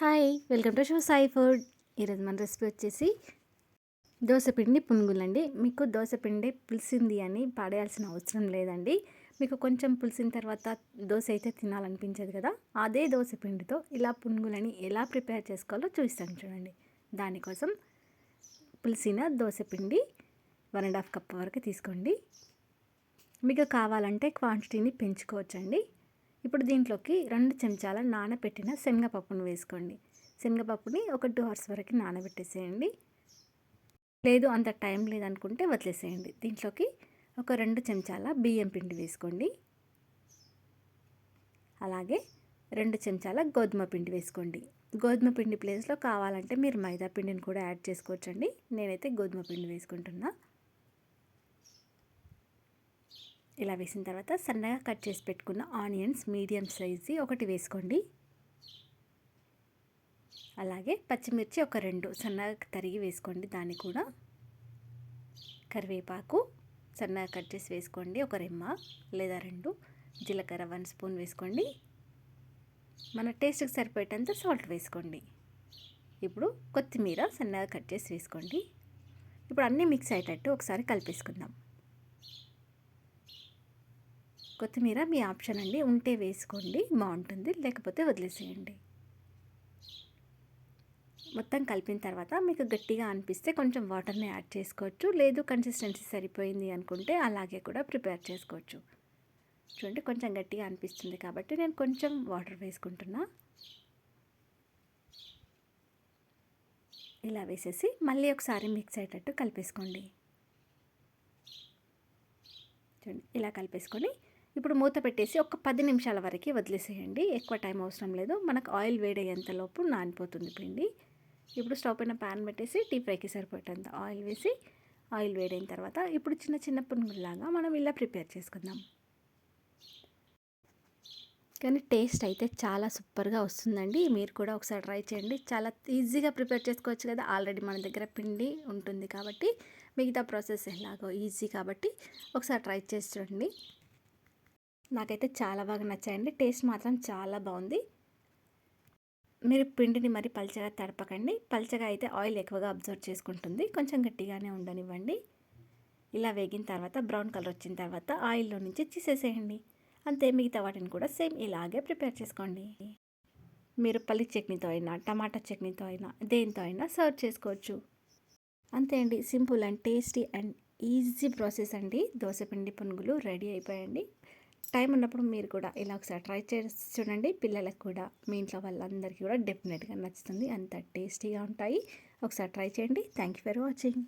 Hi welcome to show Sai food. ఈరోజు మన recipe వచ్చేసి దోశపిండి పునుగులండి. మీకు దోశపిండి పులిసింది అని పాడేయాల్సిన అవసరం లేదండి. మీకు కొంచెం పులిసిన తర్వాత దోశ అయితే తినాలనిపించదు కదా. అదే దోశపిండితో ఇలా పునుగులని ఎలా ప్రిపేర్ చేసుకోవాలో చూస్తాను చూడండి. దానికోసం పులిసిన దోశపిండి వన్ అండ్ హాఫ్ కప్ వరకు తీసుకోండి. మీకు కావాలంటే క్వాంటిటీని పెంచుకోవచ్చండి. ఇప్పుడు దీంట్లోకి రెండు చెంచాల నానబెట్టిన శనగపప్పును వేసుకోండి. శనగపప్పుని ఒక టూ అవర్స్ వరకు నానబెట్టేసేయండి. లేదు అంత టైం లేదనుకుంటే వదిలేసేయండి. దీంట్లోకి ఒక రెండు చెంచాల బియ్యం పిండి వేసుకోండి. అలాగే రెండు చెంచాల గోధుమ పిండి వేసుకోండి. గోధుమ పిండి ప్లేస్లో కావాలంటే మీరు మైదా పిండిని కూడా యాడ్ చేసుకోవచ్చండి. నేనైతే గోధుమ పిండి వేసుకుంటున్నా. ఇలా వేసిన తర్వాత సన్నగా కట్ చేసి పెట్టుకున్న ఆనియన్స్ మీడియం సైజు ఒకటి వేసుకోండి. అలాగే పచ్చిమిర్చి ఒక రెండు సన్నగా తరిగి వేసుకోండి దాన్ని కూడా. కరివేపాకు సన్నగా కట్ చేసి వేసుకోండి ఒక రెమ్మ లేదా రెండు. జీలకర్ర వన్ స్పూన్ వేసుకోండి. మన టేస్ట్కి సరిపోయేటంత సాల్ట్ వేసుకోండి. ఇప్పుడు కొత్తిమీర సన్నగా కట్ చేసి వేసుకోండి. ఇప్పుడు అన్నీ మిక్స్ అయ్యేటట్టు ఒకసారి కలిపేసుకుందాం. కొత్తిమీర మీ ఆప్షన్ అండి. ఉంటే వేసుకోండి బాగుంటుంది. లేకపోతే వదిలేసేయండి. మొత్తం కలిపిన తర్వాత మీకు గట్టిగా అనిపిస్తే కొంచెం వాటర్ని యాడ్ చేసుకోవచ్చు. లేదు కన్సిస్టెన్సీ సరిపోయింది అనుకుంటే అలాగే కూడా ప్రిపేర్ చేసుకోవచ్చు. చూడండి కొంచెం గట్టిగా అనిపిస్తుంది కాబట్టి నేను కొంచెం వాటర్ వేసుకుంటున్నా. ఇలా వేసేసి మళ్ళీ ఒకసారి మిక్స్ అయ్యేటట్టు కలిపేసుకోండి. చూడండి ఇలా కలిపేసుకొని ఇప్పుడు మూత పెట్టేసి ఒక పది నిమిషాల వరకు వదిలేసేయండి. ఎక్కువ టైం అవసరం లేదు. మనకు ఆయిల్ వేడయ్యేంతలోపు నానిపోతుంది పిండి. ఇప్పుడు స్టవ్ పైన ప్యాన్ పెట్టేసి టీ ఫ్రైకి సరిపోయేంత ఆయిల్ వేసి ఆయిల్ వేడైన తర్వాత ఇప్పుడు చిన్న చిన్న పునుగుల్లాగా మనం ఇలా ప్రిపేర్ చేసుకుందాం. కానీ టేస్ట్ అయితే చాలా సూపర్గా వస్తుందండి. మీరు కూడా ఒకసారి ట్రై చేయండి. చాలా ఈజీగా ప్రిపేర్ చేసుకోవచ్చు కదా. ఆల్రెడీ మన దగ్గర పిండి ఉంటుంది కాబట్టి మిగతా ప్రాసెస్ ఎలాగో ఈజీ కాబట్టి ఒకసారి ట్రై చేసి చూడండి. నాకైతే చాలా బాగా నచ్చాయండి. టేస్ట్ మాత్రం చాలా బాగుంది. మీరు పిండిని మరి పల్చగా తడపకండి. పల్చగా అయితే ఆయిల్ ఎక్కువగా అబ్జర్వ్ చేసుకుంటుంది. కొంచెం గట్టిగానే ఉండనివ్వండి. ఇలా వేగిన తర్వాత బ్రౌన్ కలర్ వచ్చిన తర్వాత ఆయిల్లో నుంచి తీసేసేయండి. అంతే మిగతా వాటిని కూడా సేమ్ ఇలాగే ప్రిపేర్ చేసుకోండి. మీరు పల్లి చట్నీతో అయినా టమాటా చట్నీతో అయినా దేనితో అయినా సర్వ్ చేసుకోవచ్చు. అంతే అండి. Simple and tasty and easy process అండి. దోశపిండి పునుగులు రెడీ అయిపోయండి టైం ఉన్నప్పుడు మీరు కూడా ఇలా ఒకసారి ట్రై చేసి చూడండి. పిల్లలకు కూడా మీ ఇంట్లో వాళ్ళందరికీ కూడా డెఫినెట్గా నచ్చుతుంది. అంత టేస్టీగా ఉంటాయి. ఒకసారి ట్రై చేయండి. Thank you for watching.